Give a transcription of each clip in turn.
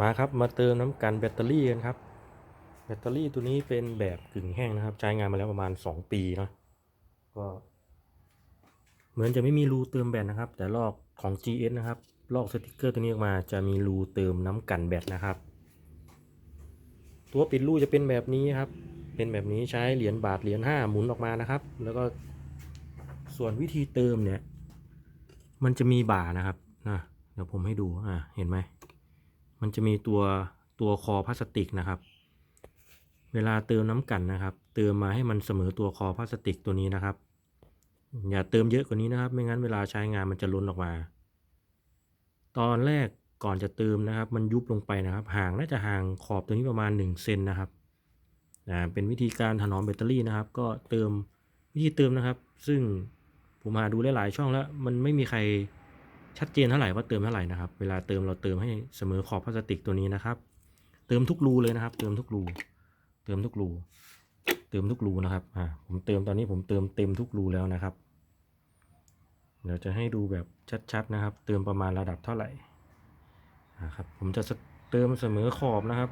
มาครับมาเติมน้ำกันแบตเตอรี่กันครับ แบตเตอรี่ตัวนี้เป็นแบบกึ่งแห้งนะครับ ใช้งานมาแล้วประมาณ 2 ปีเนาะก็ เหมือนจะไม่มีรูเติมแบตนะครับ แต่ลอกของ GS นะครับลอกสติกเกอร์ตัวนี้ออกมาจะมีรูเติมน้ำกันแบตนะครับ ตัวปิดรูจะเป็นแบบนี้ครับ เป็นแบบนี้ใช้เหรียญบาทเหรียญห้าหมุนออกมานะครับ แล้วก็ส่วนวิธีเติมเนี่ย มันจะมีบ่านะครับนะเดี๋ยวผมให้ดูอ่าเห็นไหม มันจะมีตัวตัวคอพลาสติกนะครับ เวลาเติมน้ำกันนะครับ เติมมาให้มันเสมอตัวคอพลาสติกตัวนี้นะครับ อย่าเติมเยอะกว่านี้นะครับ ไม่งั้นเวลาใช้งานมันจะล้นออกมา ตอนแรกก่อนจะเติมนะครับ มันยุบลงไปนะครับ ห่างน่าจะห่างขอบตัวนี้ประมาณ1เซนนะครับอ่าเป็นวิธีการถนอมแบตเตอรี่นะครับ ก็เติมวิธีเติมนะครับ ซึ่งผมหาดูหลายๆช่องแล้ว มันไม่มีใคร ชัดเจนเท่าไหร่ว่าเติมเท่าไหร่นะครับ เวลาเติมเราเติมให้เสมอขอบพลาสติกตัวนี้นะครับ เติมทุกรูเลยนะครับ เติมทุกรู เติมทุกรู เติมทุกรูนะครับ อ่า ผมเติมตอนนี้ผมเติมเต็มทุกรูแล้วนะครับ เดี๋ยวจะให้ดูแบบชัดๆนะครับ เติมประมาณระดับเท่าไหร่นะครับ ผมจะเติมเสมอขอบนะครับ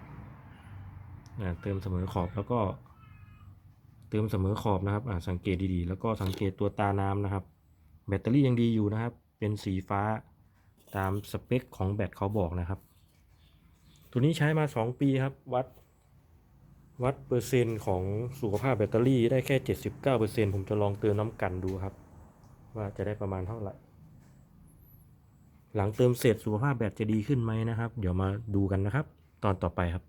อ่าเติมเสมอขอบแล้วก็ เติมเสมอขอบนะครับอ่าสังเกตดีๆ แล้วก็สังเกตตัวตาน้ำนะครับ แบตเตอรี่ยังดีอยู่นะครับ เป็นสีฟ้าตามสเปคของแบตเขาบอกนะครับ ตัวนี้ใช้มา 2 ปีครับ วัด วัดเปอร์เซ็นต์ของสุขภาพแบตเตอรี่ได้แค่ 79%ผมจะลองเติมน้ำกันดูครับ ว่าจะได้ประมาณเท่าไหร่ หลังเติมเสร็จสุขภาพแบตจะดีขึ้นไหมนะครับ เดี๋ยวมาดูกันนะครับ ตอนต่อไปครับ